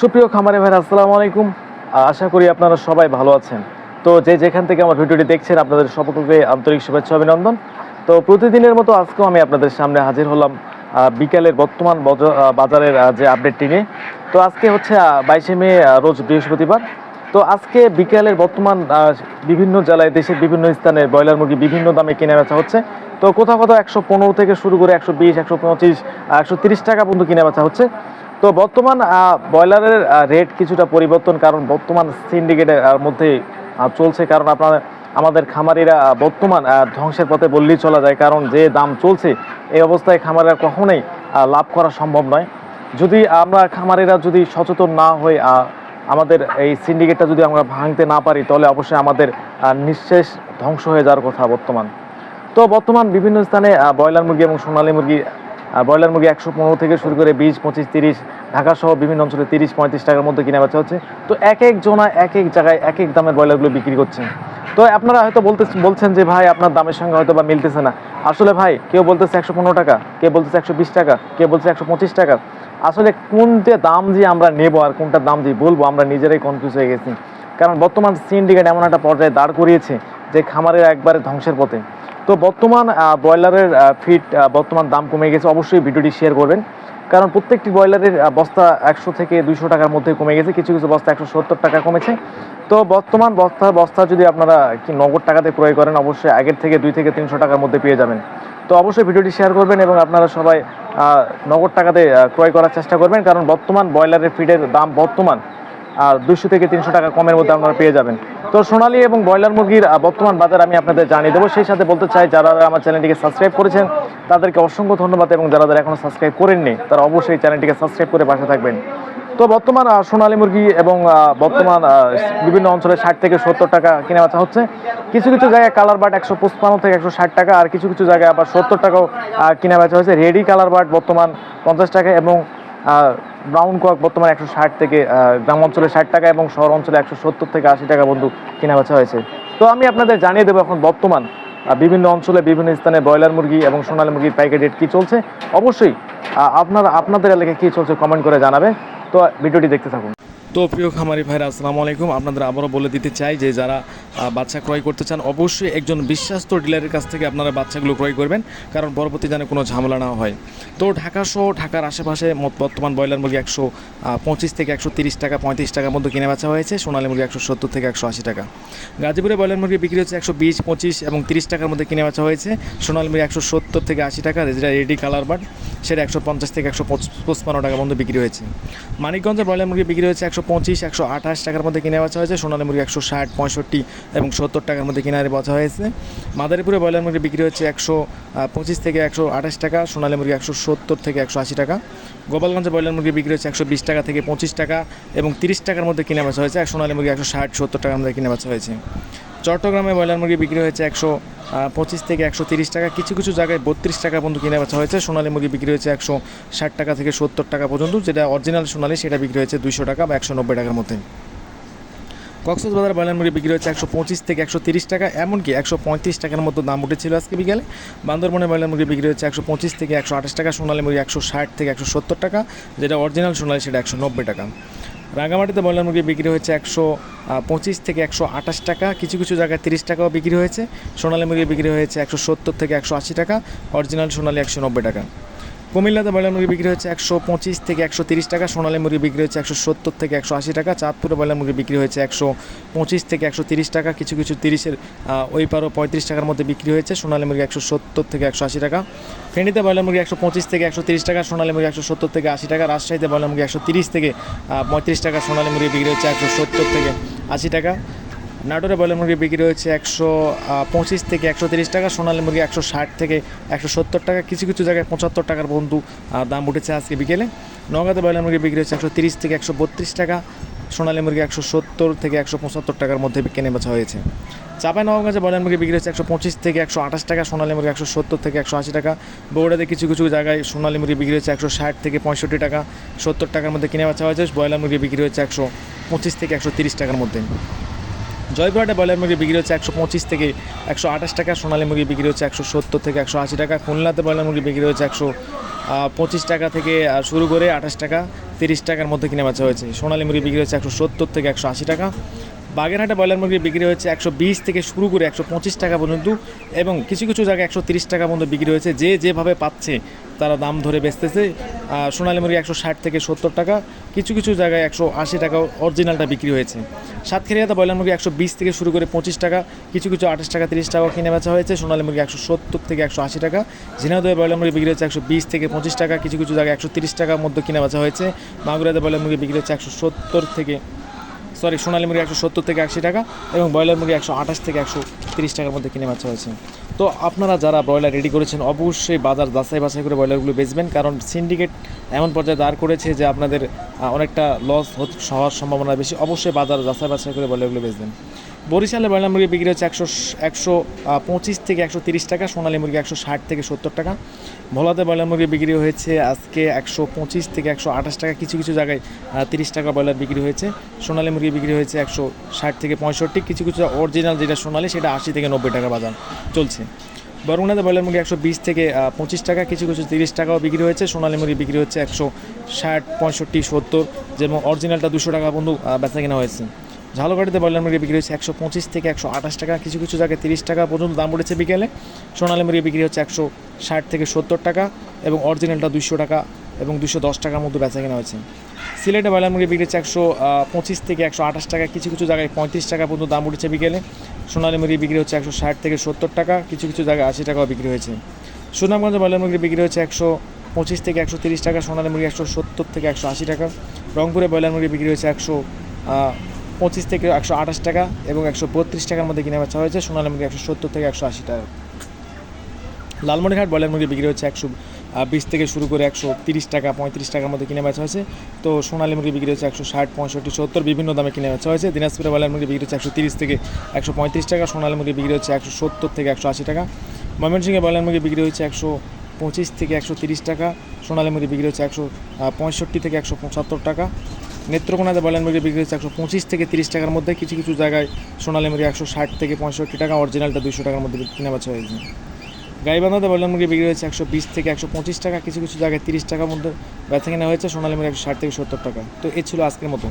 সুপ্রিয় খামারে ভাই আসসালামু আলাইকুম। আশা করি আপনারা সবাই ভালো আছেন। তো যে যেখান থেকে আমার ভিডিওটি দেখছেন, আপনাদের সকলকে আন্তরিক শুভেচ্ছা, অভিনন্দন। তো প্রতিদিনের মতো আজকেও আমি আপনাদের সামনে হাজির হলাম বিকালের বর্তমান বাজারের যে আপডেটটি নিয়ে। তো আজকে হচ্ছে বাইশে মে রোজ বৃহস্পতিবার। তো আজকে বিকেলের বর্তমান বিভিন্ন জেলায়, দেশের বিভিন্ন স্থানে ব্রয়লার মুরগি বিভিন্ন দামে কেনা বেচা হচ্ছে। তো কোথাও কোথাও একশো পনেরো থেকে শুরু করে একশো বিশ, একশো পঁচিশ, একশো তিরিশ টাকা পর্যন্ত কিনে বেচা হচ্ছে। তো বর্তমান ব্রয়লারের রেট কিছুটা পরিবর্তন, কারণ বর্তমান সিন্ডিকেটের মধ্যে চলছে। কারণ আপনার, আমাদের খামারিরা বর্তমান ধ্বংসের পথে বললেই চলা যায়। কারণ যে দাম চলছে, এই অবস্থায় খামারিরা কখনোই লাভ করা সম্ভব নয়। যদি আমরা খামারিরা যদি সচেতন না হই আমাদের এই সিন্ডিকেটটা যদি আমরা ভাঙতে না পারি, তাহলে অবশ্যই আমাদের নিঃশেষ ধ্বংস হয়ে যাওয়ার কথা বর্তমান। তো বর্তমান বিভিন্ন স্থানে ব্রয়লার মুরগি এবং সোনালী মুরগি আহ, ব্রয়লার মুরগি একশো পনেরো থেকে শুরু করে বিশ পঁচিশ তিরিশ ঢাকা সহ বিভিন্ন অঞ্চলে তিরিশ পঁয়ত্রিশ টাকার মধ্যে কিনে বেচা হচ্ছে। তো এক এক জনা এক এক জায়গায় এক এক দামের ব্রয়লারগুলো বিক্রি করছেন। তো আপনারা হয়তো বলতে বলছেন যে ভাই আপনার দামের সঙ্গে হয়তো বা মিলতেছে না। আসলে ভাই কেউ বলতেছে একশো পনেরো টাকা কেউ বলতেছে একশো বিশ টাকা কেউ বলছে একশো পঁচিশ টাকা। আসলে কোনটা দাম যে আমরা নেব আর কোনটা দাম যে বলব আমরা নিজেরাই কনফিউজ হয়ে গেছি। কারণ বর্তমান সিন্ডিকেট এমন একটা পর্যায়ে দাঁড় করিয়েছে যে খামারের একবারে ধ্বংসের পথে। তো বর্তমান ব্রয়লারের ফিট বর্তমান দাম কমে গেছে। অবশ্যই ভিডিওটি শেয়ার করবেন। কারণ প্রত্যেকটি ব্রয়লারের বস্তা একশো থেকে দুইশো টাকার মধ্যে কমে গেছে। কিছু কিছু বস্তা একশো সত্তর টাকা কমেছে। তো বর্তমান বস্তা বস্তা যদি আপনারা কি নগদ টাকাতে ক্রয় করেন, অবশ্যই আগের থেকে দুই থেকে তিনশো টাকার মধ্যে পেয়ে যাবেন। তো অবশ্যই ভিডিওটি শেয়ার করবেন এবং আপনারা সবাই নগদ টাকাতে ক্রয় করার চেষ্টা করবেন। কারণ বর্তমান ব্রয়লারের ফিডের দাম বর্তমান আর দুশো থেকে তিনশো টাকা কমের মধ্যে আপনারা পেয়ে যাবেন। তো সোনালী এবং ব্রয়লার মুরগির বর্তমান বাজার আমি আপনাদের জানিয়ে দেবো। সেই সাথে বলতে চাই, যারা আমার চ্যানেলটিকে সাবস্ক্রাইব করেছেন, তাদেরকে অসংখ্য ধন্যবাদ এবং যারা যারা এখনও সাবস্ক্রাইব করেননি, তারা অবশ্যই চ্যানেলটিকে সাবস্ক্রাইব করে পাশে থাকবেন। তো বর্তমান সোনালী মুরগি এবং বর্তমান বিভিন্ন অঞ্চলে ষাট থেকে সত্তর টাকা কিনে বেচা হচ্ছে। কিছু কিছু জায়গায় কালার বাট একশো পঁচপান্ন থেকে একশো ষাট টাকা, আর কিছু কিছু জায়গায় আবার সত্তর টাকাও কিনে বেচা হয়েছে। রেডি কালার বাট বর্তমান পঞ্চাশ টাকা এবং ব্রাউন কোয়াক বর্তমানে একশো ষাট থেকে গ্রাম অঞ্চলে ষাট টাকা এবং শহর অঞ্চলে একশো সত্তর থেকে আশি টাকা বন্ধু কেনা বেচা হয়েছে। তো আমি আপনাদের জানিয়ে দেবো এখন বর্তমান বিভিন্ন অঞ্চলে, বিভিন্ন স্থানে ব্রয়লার মুরগি এবং সোনালী মুরগির প্যাকেট রেট কী চলছে। অবশ্যই আপনারা, আপনাদের এলাকায় কী চলছে কমেন্ট করে জানাবে তো ভিডিওটি দেখতে থাকুন। তো প্রিয় খামারি ভাইরা, আসসালামু আলাইকুম। আপনাদের আবারও বলে দিতে চাই যে যারা বাচ্চা ক্রয় করতে চান, অবশ্যই একজন বিশ্বাস্ত ডিলারের কাছ থেকে আপনারা বাচ্চাগুলো ক্রয় করবেন, কারণ পরবর্তী যেন কোনো ঝামেলা না হয়। তো ঢাকা সহ ঢাকার আশেপাশে বর্তমান ব্রয়লার মুরগি একশো পঁচিশ থেকে একশো তিরিশ টাকা, পঁয়ত্রিশ টাকার মধ্যে কিনে বেচা হয়েছে। সোনালী মুরগি একশো সত্তর থেকে একশো আশি টাকা। গাজীপুরে ব্রয়লার মুরগি বিক্রি হচ্ছে একশো বিশ, পঁচিশ এবং তিরিশ টাকার মধ্যে কিনে বেচা হয়েছে। সোনালী মুরগি একশো সত্তর থেকে আশি টাকা যেটা রেডি কালার বাট সেটা একশো পঞ্চাশ থেকে একশো পঁচপান্ন টাকার মধ্যে বিক্রি হয়েছে। মানিকগঞ্জের ব্রয়লার মুরগি বিক্রি হয়েছে একশো পঁচিশ, একশো আঠাশ টাকার মধ্যে কিনে বেচা হয়েছে। সোনালী মুরগি একশো ষাট, পঁয়ষট্টি এবং সত্তর টাকার মধ্যে কিনে বেচা হয়েছে। মাদারীপুরে ব্রয়লার মুরগি বিক্রি হচ্ছে একশো পঁচিশ থেকে একশো আঠাশ টাকা, সোনালী মুরগি একশো সত্তর থেকে একশো আশি টাকা। গোপালগঞ্জে ব্রয়লার মুরগি বিক্রি হচ্ছে একশো বিশ টাকা থেকে পঁচিশ টাকা এবং তিরিশ টাকার মধ্যে কিনে বেচা হয়েছে। সোনালী মুরগি একশো ষাট, সত্তর টাকার মধ্যে কিনে বেচা হয়েছে। চট্টগ্রামে ব্রয়লার মুরগি বিক্রি হয়েছে একশো পঁচিশ থেকে একশো তিরিশ টাকা। কিছু কিছু জায়গায় বত্রিশ টাকা পর্যন্ত কিনে বেচা হয়েছে। সোনালী মুরগি বিক্রি হয়েছে একশো ষাট টাকা থেকে সত্তর টাকা পর্যন্ত। যেটা অরিজিনাল সোনালী, সেটা বিক্রি হয়েছে দুইশো টাকা বা একশো নব্বই টাকার মধ্যে। কক্সবাজার ব্রয়লার মুরগি বিক্রি হচ্ছে একশো পঁচিশ থেকে একশো তিরিশ টাকা, এমনকি একশো পঁয়ত্রিশ টাকার মতো দাম উঠেছিল আজকে বিকেলে। বান্দরবনে ব্রয়লার মুরগি বিক্রি হচ্ছে একশো পঁচিশ থেকে একশো আঠাশ টাকা, সোনালী মুরগি একশো ষাট থেকে একশো সত্তর টাকা, যেটা অরিজিনাল সোনালী, সেটা একশো নব্বই টাকা। রাঙামাটিতে ব্রয়লার মুরগি বিক্রি হয়েছে একশো পঁচিশ থেকে একশো আঠাশ টাকা, কিছু কিছু জায়গায় তিরিশ টাকাও বিক্রি হয়েছে। সোনালী মুরগি বিক্রি হয়েছে একশো সত্তর থেকে একশো আশি টাকা, অরিজিনাল সোনালি একশো নব্বই টাকা। কুমিল্লাতে ব্রয়লার মুরগি বিক্রি হচ্ছে একশো পঁচিশ থেকে একশো তিরিশ টাকা, সোনালী মুরগি বিক্রি হচ্ছে একশো সত্তর থেকে একশো আশি টাকা, চাঁদপুরে ব্রয়লার মুরগি বিক্রি হয়েছে একশো পঁচিশ থেকে একশো তিরিশ টাকা, কিছু কিছু তিরিশের ওই পারও পঁয়ত্রিশ টাকার মধ্যে বিক্রি হয়েছে, সোনালী মুরগি একশো সত্তর থেকে একশো আশি টাকা। ফেনীতে ব্রয়লার মুরগি একশো পঁচিশ থেকে একশো তিরিশ টাকা, সোনালী মুরগি একশো সত্তর থেকে আশি টাকা, রাজশাহীতে ব্রয়লার মুরগি একশো তিরিশ থেকে পঁয়ত্রিশ টাকা, সোনালী মুরগি বিক্রি হচ্ছে একশো সত্তর থেকে আশি টাকা। নাটোরে ব্রয়লার মুরগি বিক্রি হয়েছে একশো পঁচিশ থেকে একশো তিরিশ টাকা, সোনালী মুরগি একশো ষাট থেকে একশো সত্তর টাকা, কিছু কিছু জায়গায় পঁচাত্তর টাকার বন্ধু দাম উঠেছে আজকে বিকেলে। নগাঁতে ব্রয়লার মুরগি বিক্রি হচ্ছে একশো তিরিশ থেকে একশো বত্রিশ টাকা, সোনালী মুরগি একশো সত্তর থেকে একশো পঁচাত্তর টাকার মধ্যে কেনে বেচা হয়েছে। চাপাই নবাবগঞ্জে ব্রয়লার মুরগি বিক্রি হচ্ছে একশো পঁচিশ থেকে একশো আঠাশ টাকা, সোনালী মুরগি একশো সত্তর থেকে একশো আশি টাকা। বগুড়াতে কিছু কিছু জায়গায় সোনালী মুরগি বিক্রি হচ্ছে একশো ষাট থেকে পঁয়ষট্টি টাকা, সত্তর টাকার মধ্যে কিনে বেচা হয়েছে। ব্রয়লার মুরগি বিক্রি হচ্ছে একশো পঁচিশ থেকে একশো তিরিশ টাকার মধ্যে। জয়পুরহাটে ব্রয়লার মুরগি বিক্রি হচ্ছে একশো পঁচিশ থেকে একশো আঠাশ টাকা, সোনালী মুরগি বিক্রি হচ্ছে একশো সত্তর থেকে একশো আশি টাকা, খুলনাতে ব্রয়লার মুরগি বিক্রি হচ্ছে একশো পঁচিশ টাকা থেকে শুরু করে আঠাশ টাকা, তিরিশ টাকার মধ্যে কিনে বেচা হয়েছে। সোনালী মুরগি বিক্রি হচ্ছে একশো সত্তর থেকে একশো আশি টাকা। বাগেরহাটে ব্রয়লার মুরগি বিক্রি হচ্ছে একশো বিশ থেকে শুরু করে একশো পঁচিশ টাকা পর্যন্ত এবং কিছু কিছু জায়গায় একশো তিরিশ টাকা পর্যন্ত বিক্রি হয়েছে। যে যেভাবে পাচ্ছে, তারা দাম ধরে বেচতেছে। সোনালী মুরগি একশো ষাট থেকে সত্তর টাকা, কিছু কিছু জায়গায় একশো আশি টাকা অরিজিনালটা বিক্রি হয়েছে। সাতক্ষীরাতে ব্রয়লার মুরগি একশো বিশ থেকে শুরু করে পঁচিশ টাকা, কিছু কিছু আঠাশ টাকা, তিরিশ টাকা কিনে বেচা হয়েছে। সোনালী মুরগি একশো সত্তর থেকে একশো আশি টাকা। ঝিনাইদহে ব্রয়লার মুরগি বিক্রি হচ্ছে একশো বিশ থেকে পঁচিশ টাকা, কিছু কিছু জায়গায় একশো তিরিশ টাকার মধ্যে কিনে বেচা হয়েছে। মাগুরাতে ব্রয়লার মুরগি বিক্রি হচ্ছে একশো সত্তর থেকে সরি সোনালী মুরগি একশো সত্তর থেকে আশি টাকা এবং ব্রয়লার মুরগি একশো আঠাশ থেকে একশো তিরিশ টাকার মধ্যে কিনে বেচা হয়েছে। তো আপনারা যারা ব্রয়লার রেডি করেছেন, অবশ্যই বাজার যাচাই বাছাই করে ব্রয়লারগুলো বেচবেন, কারণ সিন্ডিকেট এমন পর্যায়ে দাঁড় করেছে যে আপনাদের অনেকটা লস হওয়ার সম্ভাবনা বেশি। অবশ্যই বাজার যাচাই বাছাই করে ব্রয়লারগুলো বেচবেন। বরিশালে ব্রয়লার মুরগি বিক্রি হচ্ছে একশো একশো পঁচিশ থেকে একশো তিরিশ টাকা, সোনালী মুরগি একশো ষাট থেকে সত্তর টাকা। ভোলাতে ব্রয়লার মুরগি বিক্রি হয়েছে আজকে একশো পঁচিশ থেকে একশো আঠাশ টাকা, কিছু কিছু জায়গায় তিরিশ টাকা ব্রয়লার বিক্রি হয়েছে। সোনালী মুরগি বিক্রি হয়েছে একশো ষাট থেকে পঁয়ষট্টি, কিছু কিছু অরিজিনাল যেটা সোনালী সেটা আশি থেকে নব্বই টাকা বাজার চলছে। বরগুনাতে ব্রয়লার মুরগি একশো বিশ থেকে পঁচিশ টাকা, কিছু কিছু তিরিশ টাকাও বিক্রি হয়েছে। সোনালী মুরগি বিক্রি হচ্ছে একশো ষাট, পঁয়ষট্টি, সত্তর, যেমন অরিজিনালটা দুশো টাকা বন্ধু বেচা কেনা হয়েছে। ঝালকাঠিতে ব্রয়লার মুরগি বিক্রি হচ্ছে একশো পঁচিশ থেকে একশো আঠাশ টাকা, কিছু কিছু জায়গায় তিরিশ টাকা পর্যন্ত দাম উঠেছে বিকেলে। সোনালি মুরগি বিক্রি হচ্ছে একশো ষাট থেকে সত্তর টাকা এবং অরিজিনালটা দুশো টাকা এবং দুশো দশ টাকার মধ্যে বেচা কেনা হয়েছে। সিলেটে ব্রয়লার মুরগি বিক্রি হচ্ছে একশো পঁচিশ থেকে একশো আঠাশ টাকা, কিছু কিছু জায়গায় পঁয়ত্রিশ টাকা পর্যন্ত দাম উঠেছে বিকেলে। সোনালি মুরগি বিক্রি হচ্ছে একশো ষাট থেকে সত্তর টাকা, কিছু কিছু জায়গায় আশি টাকাও বিক্রি হয়েছে। সুনামগঞ্জে ব্রয়লার মুরগি বিক্রি হচ্ছে একশো পঁচিশ থেকে একশো তিরিশ টাকা, সোনালী মুরগি একশো সত্তর থেকে একশো আশি টাকা। রংপুরে ব্রয়লার মুরগি বিক্রি হচ্ছে একশো পঁচিশ থেকে একশো আঠাশ টাকা এবং একশো বত্রিশ টাকার মধ্যে কিনে বেচা হয়েছে। সোনালী মুরগি একশো সত্তর থেকে একশো আশি টাকা। লালমনিরহাট ব্রয়লার মুরগি বিক্রি হচ্ছে একশো বিশ থেকে শুরু করে একশো তিরিশ টাকা, পঁয়ত্রিশ টাকার মধ্যে কিনে বেচা হয়েছে। তো সোনালী মুরগি বিক্রি হচ্ছে একশো ষাট, পঁয়ষট্টি, সত্তর বিভিন্ন দামে কিনে বেচা হয়েছে। দিনাজপুরে ব্রয়লার মুরগি বিক্রি হচ্ছে একশো তিরিশ থেকে একশো পঁয়ত্রিশ টাকা, সোনালী মুরগি বিক্রি হচ্ছে একশো সত্তর থেকে একশো আশি টাকা। ময়মনসিংহে ব্রয়লার মুরগি বিক্রি হচ্ছে একশো পঁচিশ থেকে একশো তিরিশ টাকা, সোনালী মুরগি বিক্রি হচ্ছে একশো পঁয়ষট্টি থেকে একশো পঁচাত্তর টাকা। নেত্রকোনাতে ব্রয়লার মুরগি বিক্রি হচ্ছে একশো পঁচিশ থেকে তিরিশ টাকার মধ্যে। কিছু কিছু জায়গায় সোনালি মুরগি একশো ষাট থেকে পঁয়ষট্টি টাকা অরিজিনালটা দুশো টাকার মধ্যে কিনে বেচা হয়েছে। গাইবান্ধাতে ব্রয়লার মুরগি বিক্রি হয়েছে একশো বিশ থেকে একশো পঁচিশ টাকা, কিছু কিছু জায়গায় তিরিশ টাকার মধ্যে বেচা কেনা হয়েছে, সোনালি মুরগি একশো ষাট থেকে সত্তর টাকা। তো এ ছিল আজকের মতো।